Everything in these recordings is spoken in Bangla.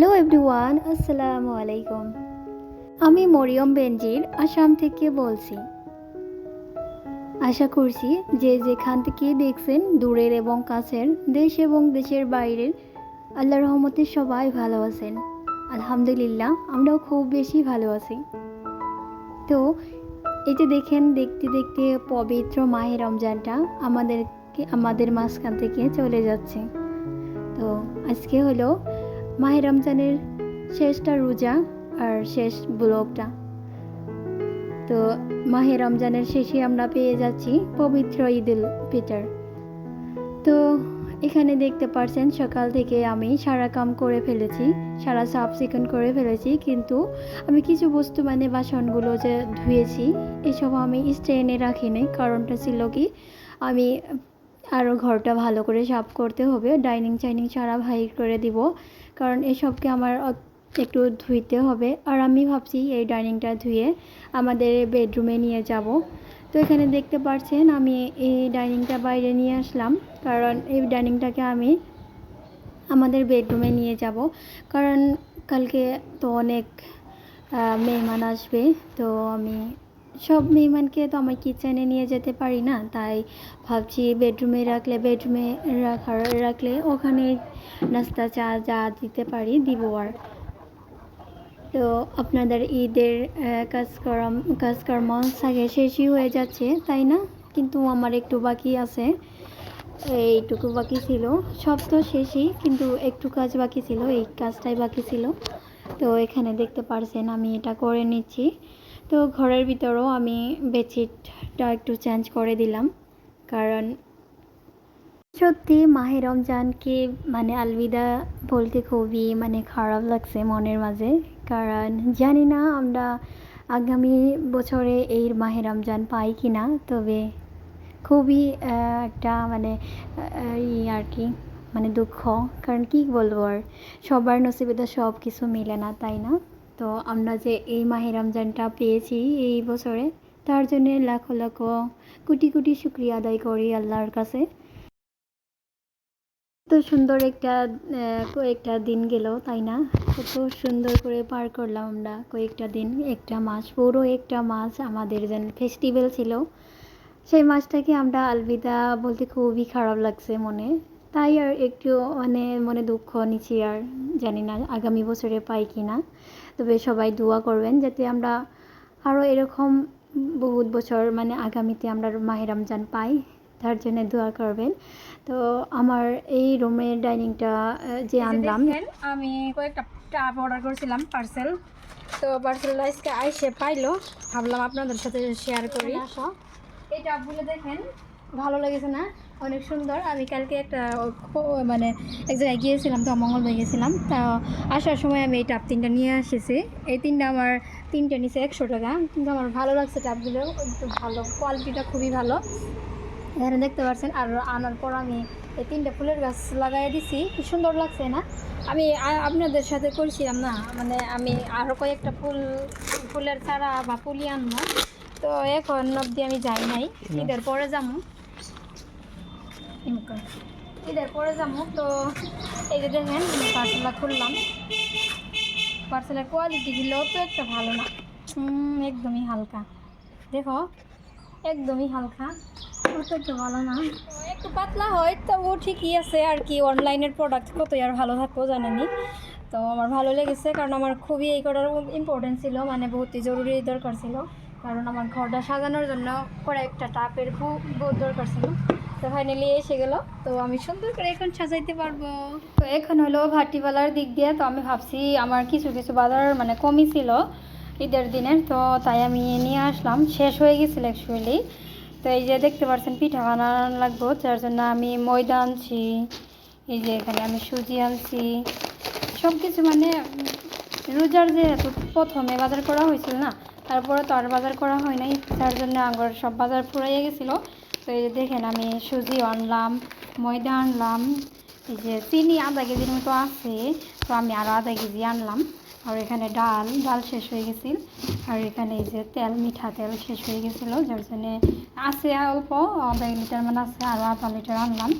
হ্যালো এভরিওয়ান আসসালামু আলাইকুম আমি মরিয়ম বেনজির আসাম থেকে বলছি। আশা করছি যে যেখান থেকে দেখছেন, দূরের এবং কাছের দেশ এবং দেশের বাইরের আল্লাহ রহমতে সবাই ভালো আছেন। আলহামদুলিল্লাহ, আমরাও খুব বেশি ভালো আছি। তো, এই যে দেখেন, দেখতে দেখতে পবিত্র মাহে রমজানটা আমাদেরকে, আমাদের মাঝখান থেকে চলে যাচ্ছে। তো, আজকে হলো মাহে রমজানের শেষটা রোজা আর শেষ ব্লগটা। তো মাহে রমজানের শেষে আমরা পেয়ে যাচ্ছি পবিত্র ঈদ উল ফিতর। তো এখানে দেখতে পারছেন সকাল থেকে আমি সারা কাম করে ফেলেছি, সারা সাফ চিকন করে ফেলেছি, কিন্তু আমি কিছু বস্তু মানে বাসনগুলো যে ধুয়েছি এসব আমি স্ট্রেনে রাখিনি। কারণটা ছিল কি, আমি আরও ঘরটা ভালো করে সাফ করতে হবে ডাইনিং চাইনিং সারা ভাই করে দিব। কারণ এসবকে আমার একটু ধুইতে হবে। আর আমি ভাবছি এই ডাইনিংটা ধুয়ে আমাদের বেডরুমে নিয়ে যাব। তো এখানে দেখতে পাচ্ছেন আমি এই ডাইনিংটা বাইরে নিয়ে আসলাম। কারণ এই ডাইনিংটাকে আমি আমাদের বেডরুমে নিয়ে যাব। কারণ কালকে তো অনেক মেহমান আসবে। তো আমি সব মেহমানকে তো আমার কিচেনে নিয়ে যেতে পারি না, তাই ভাবছি বেডরুমে রাখলে বেডরুমে রাখার রাখলে ওখানে নাস্তা, চা, যা দিতে পারি, দিব আর। তো আপনাদের ঈদের কাজকর্ম কাজকর্ম সাগে শেষই হয়ে যাচ্ছে, তাই না? কিন্তু আমার একটু বাকি আছে, এইটুকু বাকি ছিল। সব তো শেষই, কিন্তু একটু কাজ বাকি ছিল, এই কাজটাই বাকি ছিল। তো এখানে দেখতে পারছেন আমি এটা করে নিচ্ছি। তো ঘরের ভিতরেও আমি বেডশিটটা একটু চেঞ্জ করে দিলাম। কারণ সত্যি মাহে রমজানকে মানে আলবিদা বলতে খুবই মানে খারাপ লাগছে মনের মাঝে। কারণ জানি না আমরা আগামী বছরে এই মাহে রমজান পাই কি না তবে খুবই একটা মানে ই আর কি মানে দুঃখ। কারণ কি বলব আর, সবার নসিবে তো সব কিছু মিলে না, তাই না? তো আমরা যে এই মাহে রমজানটা পেয়েছি এই বছরে, তার জন্য লাখো লাখো কোটি কোটি শুক্রিয়া আদায় করি আল্লাহর কাছে। তো সুন্দর একটা কয়েকটা দিন গেল, তাই না? কত সুন্দর করে পার করলাম আমরা কয়েকটা দিন, একটা মাস, পুরো একটা মাস আমাদের যেন ফেস্টিভ্যাল ছিল। সেই মাসটাকে আমরা আলবিদা বলতে খুবই খারাপ লাগছে মনে। তাই আর একটু মানে মনে দুঃখ নিচ্ছি আর, জানি না আগামী বছরে পাই কি না তবে সবাই দোয়া করবেন যাতে আমরা আরও এরকম বহুত বছর মানে আগামীতে আমরা মাহে রমজান পাই তার জন্য দোয়া করবেন। তো আমার এই রুমের ডাইনিংটা যে আনলাম। আমি কয়েকটা টাপ অর্ডার করেছিলাম পার্সেল তো পার্সেল আজকে আইসে পাইলো ভাবলাম আপনাদের সাথে শেয়ার করি। আসো। এই টাপগুলো দেখেন ভালো লেগেছে না? অনেক সুন্দর। আমি কালকে একটা মানে এক জায়গায় গিয়েছিলাম, তো মঙ্গলবার গিয়েছিলাম। তা আসার সময় আমি এই টাপ তিনটা নিয়ে এসেছি এই তিনটা আমার, তিনটে নিচে একশো টাকা। কিন্তু আমার ভালো লাগছে টাপগুলো একটু ভালো কোয়ালিটিটা খুবই ভালো। এখানে দেখতে পাচ্ছেন, আর আনার পর আমি এই তিনটা ফুলের গাছ লাগাই দিছি। কি সুন্দর লাগছে না? আমি আপনাদের সাথে করছিলাম না মানে আমি আরও কয়েকটা ফুল, ফুলের চারা বা পুলি আনব। তো এখন অবধি আমি যাই নাই, ঈদের পরে যাব ঈদের পরে যাব। তো এই যে দেখেন পার্সেলটা খুললাম। পার্সেলের কোয়ালিটিগুলো তো একটা ভালো না। একদমই হালকা। দেখো, একদমই হালকা। একটু ভালো না। একটু পাতলা হয়, তবুও ঠিকই আছে আর কি। অনলাইনের প্রোডাক্ট কতই আর ভালো থাকব জানেনি তো আমার ভালো লেগেছে, কারণ আমার খুবই এই করার ইম্পর্টেন্ট ছিল। মানে বহুতই জরুরি দরকার ছিল। কারণ আমার ঘরটা সাজানোর জন্য কয়েকটা টাপের খুব বহুত দরকার ছিল। তো ফাইনালি এসে গেল। তো আমি সুন্দর করে এখন সাজাইতে পারব। তো এখন হলো ভাটিবালার দিক দিয়ে তো আমি ভাবছি আমার কিছু কিছু বাজার মানে কমই ছিল ঈদের দিনের, তো তাই আমি নিয়ে আসলাম। শেষ হয়ে গেছিল অ্যাকচুয়ালি তো এই যে দেখতে পাচ্ছেন পিঠা বানানো লাগবো, যার জন্য আমি ময়দা আনছি, এই যে এখানে আমি সুজি আনছি। সব কিছু মানে রোজার যে প্রথমে বাজার করা হয়েছিল না, তারপরে তো আর বাজার করা হয় নাই তার জন্য আগর সব বাজার ফুরাইয়ে গেছিল। তো এই যে দেখেন, আমি সুজি আনলাম, ময়দা আনলাম, এই যে চিনি আধা কেজির মতো আছে, তো আমি আরও আধা কেজি আনলাম। আর এখানে ডাল ডাল শেষ হয়ে গেছিল। আর এখানে এই যে তেল, মিঠা তেল শেষ হয়ে গেছিল, যার জন্যে আছে অল্প, আধা লিটার মানে আছে আরও আধা লিটার আনলাম।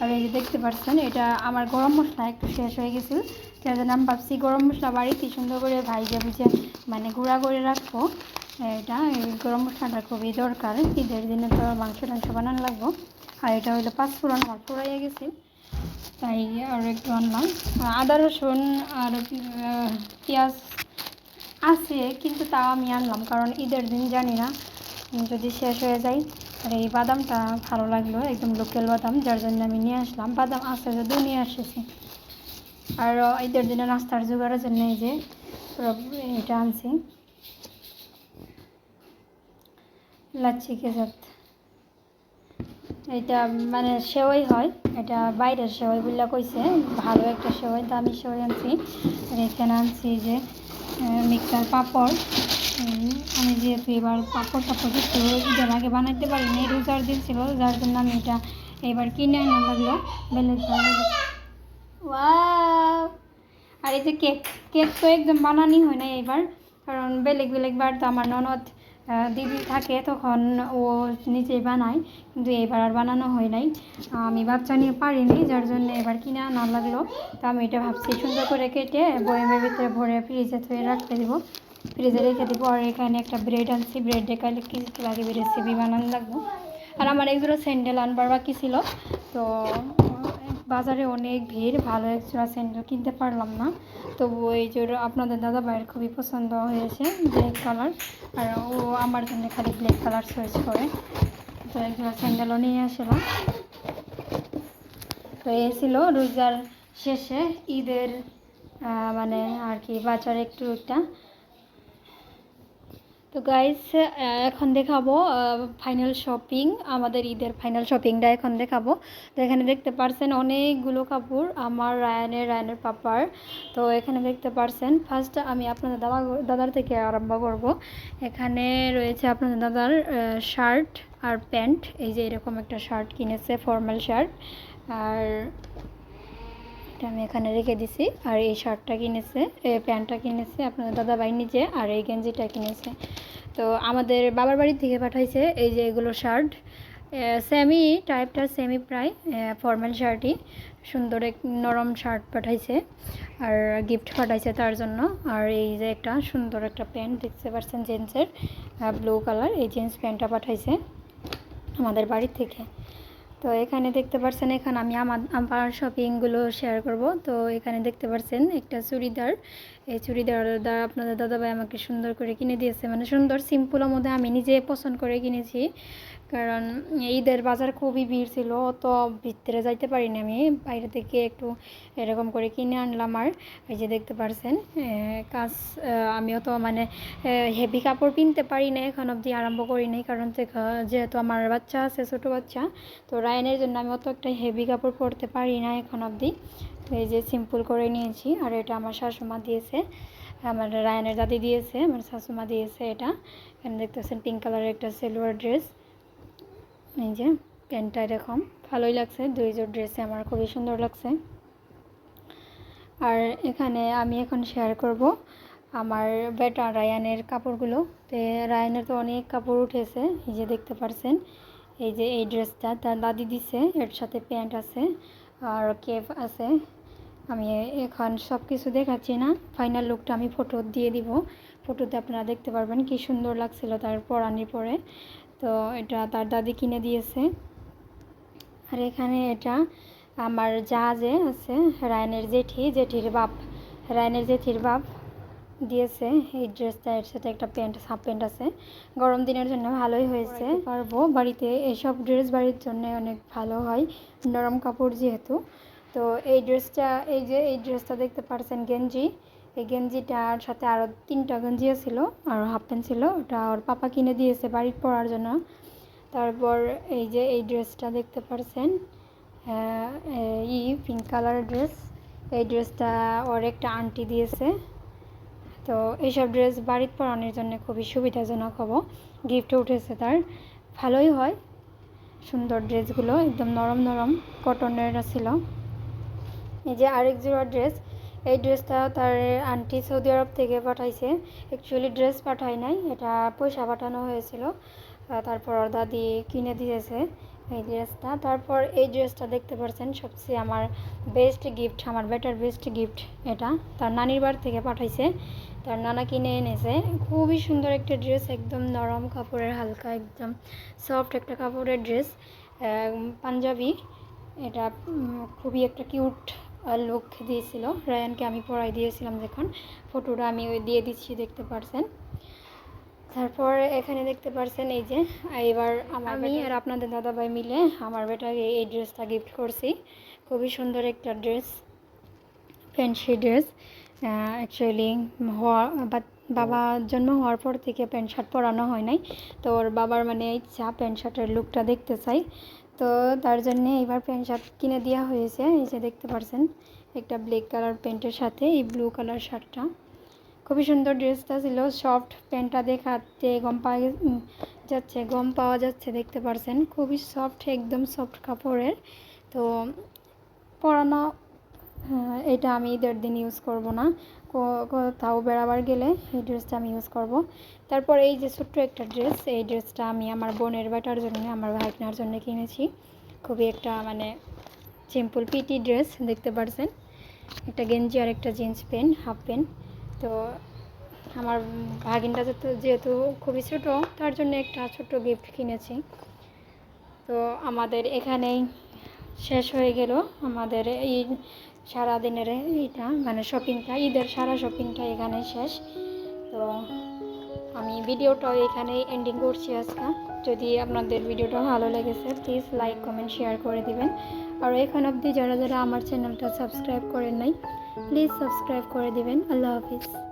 আর এই যে দেখতে পাচ্ছেন, এটা আমার গরম মশলা একটু শেষ হয়ে গেছিল। যার জন্য আমি ভাবছি গরম মশলা বাড়িতে সুন্দর করে ভাইজা বুঝে মানে গুঁড়া করে রাখব। এটা এই গরম মশলাটা খুবই দরকার। ঈদের দিনে তো মাংস টাংস বানানো লাগবো। আর এটা হলো পাঁচ ফোড়ন, আমার পুরাইয়া গেছে। তাই আর একটু আনলাম। আদা, রসুন আর পেঁয়াজ আছে, কিন্তু তাও আমি আনলাম। কারণ ঈদের দিন জানি না, যদি শেষ হয়ে যায়। আর এই বাদামটা ভালো লাগল, একদম লোকাল বাদাম, যার জন্য আমি নিয়ে আসলাম। বাদাম আছে যদিও নিয়ে এসেছি আর ঈদের দিনে নাস্তার জোগাড়ের জন্য এই যে এটা আনছি। লাচ্ছি কেজাত এটা মানে সেওই হয়, এটা বাইরের সেওই বললা কইছে, ভালো একটা সেওই দামি সেওই আনছি। আর এখানে আনছি যে মিক্সার পাপড়। আমি যেহেতু এবার পাপড় টাপড় একটু ঈদের আগে বানাইতে পারিনি রোজার দিন ছিল, যার জন্য আমি এটা এবার কিনে আনা লাগল, বেলে ওয়াও! আর এই যে কেক কেক তো একদম বানানি হয় না এবার, কারণ বেলেগ বেলেগ বার তো আমার ননদ দিদি থাকে তখন ও নিজেই বানায়, কিন্তু এবার আর বানানো হয় নাই। আমি বাচ্চা নিয়ে পারিনি, যার জন্য এবার কিনা আনা লাগল। তো আমি এটা ভাবছি, সুন্দর করে কেটে বয়েমের ভিতরে ভরে ফ্রিজে থুয়ে রাখতে দিব। ফ্রিজে রেখে দিব, আর এখানে একটা ব্রেড আনছি। ব্রেড ডেকালে কি লাগে রেসিপি বানানো লাগবো। আর আমার এগুলো স্যান্ডেল আনবার বাকি ছিল। তো বাজারে অনেক ভিড়, ভালো একজোড়া স্যান্ডেল কিনতে পারলাম না। তবু এই জোড়া আপনাদের দাদা ভাইয়ের খুবই পছন্দ হয়েছে ব্ল্যাক কালার আর ও আমার জন্য খালি ব্ল্যাক কালার চয়েস করে। তো একজোড়া স্যান্ডেলও নিয়ে আসলাম। তো এই ছিল রোজার শেষে ঈদের মানে আর কি বাজার একটু একটা। তো গাইস এখন দেখাবো ফাইনাল শপিং আমাদের ঈদের ফাইনাল শপিংটা এখন দেখাবো। তো এখানে দেখতে পারছেন অনেকগুলো কাপড়, আমার, রায়ানের রায়ানের পাপার। তো এখানে দেখতে পারছেন ফার্স্ট আমি আপনাদের দাদা দাদার থেকে আরম্ভ করব। এখানে রয়েছে আপনাদের দাদার শার্ট আর প্যান্ট এই যে এরকম একটা শার্ট কিনেছে ফর্মাল শার্ট আর এটা আমি এখানে রেখে দিছি। আর এই শার্টটা কিনেছে, এই প্যান্টটা কিনেছে আপনাদের দাদা ভাই নিজে আর এই গেঞ্জিটা কিনেছে। তো আমাদের বাবার বাড়ি থেকে পাঠাইছে এই যে এগুলো শার্ট। সেমি টাইপটা সেমি প্রায় ফর্মাল শার্টই। সুন্দর এক নরম শার্ট পাঠাইছে আর গিফট পাঠাইছে তার জন্য। আর এই যে একটা সুন্দর একটা প্যান্ট দেখতে পাচ্ছেন জেন্টসের ব্লু কালার এই জিন্স প্যান্টটা পাঠাইছে আমাদের বাড়ি থেকে। তো এখানে দেখতে পারছেন, এখানে আমি আমার আমার শপিংগুলো শেয়ার করব। তো এখানে দেখতে পারছেন একটা চুড়িদার। এই চুড়িদারটা আপনাদের দাদাভাই আমাকে সুন্দর করে কিনে দিয়েছে। মানে সুন্দর সিম্পলের মধ্যে আমি নিজে পছন্দ করে কিনেছি। কারণ ঈদের বাজার খুবই ভিড় ছিল, তো ভিতরে যাইতে পারিনি আমি। বাইরে থেকে একটু এরকম করে কিনে আনলাম আর, এই যে দেখতে পারছেন কাজ আমিও তো মানে হেভি কাপড় কিনতে পারি না এখন অবধি আরম্ভ করি নাই। কারণ যেহেতু আমার বাচ্চা আছে, ছোটো বাচ্চা, তো রায়নের জন্য আমি অত একটা হেভি কাপড় পরতে পারি না এখন অবধি। তো এই যে সিম্পল করে নিয়েছি, আর এটা আমার শাশুমা দিয়েছে। আমার রায়নের দাদি দিয়েছে, আমার শাশুমা দিয়েছে এটা। এখানে দেখতেছেন পিঙ্ক কালারের একটা সেলোয়ার ড্রেস এই যে, প্যান্টটা এরকম। ভালোই লাগছে, দুই জোর ড্রেসে আমার খুবই সুন্দর লাগছে। আর এখানে আমি এখন শেয়ার করব আমার বেটা রায়ানের কাপড়গুলো। তো রায়ানের তো অনেক কাপড় উঠেছে, এই যে দেখতে পারছেন। এই যে এই ড্রেসটা তার দাদি দিছে, এর সাথে প্যান্ট আছে, আর কেপ আছে। আমি এখন সব কিছু দেখাচ্ছি না। ফাইনাল লুকটা আমি ফটো দিয়ে দিব। ফটোতে আপনারা দেখতে পারবেন কি সুন্দর লাগছিল তার পরানির পরে। তো এটা তার দাদি কিনে দিয়েছে। আর এখানে এটা আমার যে আছে রায়নের জেঠি। জেঠির বাপ রায়নের জেঠির বাপ দিয়েছে। এই ড্রেসটা এর সাথে একটা প্যান্ট হাফ প্যান্ট আছে। গরম দিনের জন্য ভালোই হয়েছে। পারব। বাড়িতে এইসব ড্রেস বাড়ির জন্য অনেক ভালো হয়। নরম কাপড় যেহেতু। তো এই ড্রেসটা, এই যে, এই ড্রেসটা দেখতে পারছেন গেঞ্জি। এই গেঞ্জিটার সাথে আরও তিনটা গেঞ্জিও ছিল আর হাফ প্যান্ট ছিল। ওটা ওর পাপা কিনে দিয়েছে বাড়ির পরার জন্য। তারপর এই যে, এই ড্রেসটা দেখতে পারছেন ই পিঙ্ক কালার ড্রেস এই ড্রেসটা ওর একটা আন্টি দিয়েছে। তো এইসব ড্রেস বাড়িতে পরানোর জন্য খুবই সুবিধাজনক হব। গিফটও উঠেছে তার। ভালোই হয়। সুন্দর ড্রেসগুলো, একদম নরম নরম। কটনের ছিল। এই যে আরেক জোড়া ড্রেস, এই ড্রেসটা তার আন্টি সৌদি আরব থেকে পাঠাইছে। অ্যাকচুয়ালি ড্রেস পাঠায় নাই, এটা পয়সা পাঠানো হয়েছিল। তারপর ওর দাদি কিনে দিয়েছে এই ড্রেসটা। তারপর এই ড্রেসটা দেখতে পাচ্ছেন সবচেয়ে আমার বেস্ট গিফট আমার বেটার বেস্ট গিফট এটা। তার নানির বাড়ি থেকে পাঠাইছে। তার নানা কিনে এনেছে। খুবই সুন্দর একটা ড্রেস, একদম নরম কাপড়ের, হালকা, একদম সফট একটা কাপড়ের ড্রেস। পাঞ্জাবি। এটা খুবই একটা কিউট লুক দিয়েছিল। রায়ানকে আমি পরাই দিয়েছিলাম যখন। ফটোটা আমি ওই দিয়ে দিচ্ছি দেখতে পারছেন? তারপর এখানে দেখতে পারছেন এই যে এবার আমার আমি আর আপনাদের দাদাভাই মিলে আমার বেটাকে এই ড্রেসটা গিফট করছি। খুবই সুন্দর একটা ড্রেস ফ্যান্সি ড্রেস। অ্যাকচুয়ালি হওয়া বা- বাবা জন্ম হওয়ার পর থেকে প্যান্ট শার্ট পরানো হয় নাই। তো ওর বাবার মানে ইচ্ছা প্যান্ট শার্টের লুকটা দেখতে চাই। তো তার জন্য এবার প্যান্ট শার্ট কিনে দেওয়া হয়েছে এই যে দেখতে পারছেন একটা ব্ল্যাক কালার প্যান্টের সাথে এই ব্লু কালার শার্টটা। খুবই সুন্দর ড্রেসটা ছিল সফট প্যান্টটা দেখাতে গম পাওয়া যাচ্ছে গম পাওয়া যাচ্ছে দেখতে পারছেন। খুবই সফট একদম সফট কাপড়ের। তো পরানো হ্যাঁ, এটা আমি ঈদের দিন ইউজ করব না। কোথাও বেড়াবার গেলে এই ড্রেসটা আমি ইউজ করব। তারপর এই যে ছোট্ট একটা ড্রেস এই ড্রেসটা আমি আমার বোনের বেটার জন্য, আমার ভাইকনার জন্য কিনেছি। খুবই একটা মানে সিম্পল পিটি ড্রেস দেখতে পারছেন? একটা গেঞ্জি আর একটা জিন্স প্যান্ট হাফ প্যান্ট তো আমার ভাগিনটা যেহেতু যেহেতু খুবই ছোটো, তার জন্য একটা ছোট্ট গিফট কিনেছি। তো আমাদের এখানেই শেষ হয়ে গেল আমাদের এই সারাদিনের এটা মানে শপিংটা ঈদের সারা শপিংটা এখানে শেষ। তো আমি ভিডিওটাও এখানে এন্ডিং করছি আজকে। যদি আপনাদের ভিডিওটা ভালো লেগেছে প্লিজ লাইক কমেন্ট শেয়ার করে দিবেন। আর এখন অবধি যারা যারা আমার চ্যানেলটা সাবস্ক্রাইব করেন নাই প্লিজ সাবস্ক্রাইব করে দিবেন। আল্লাহ হাফিজ।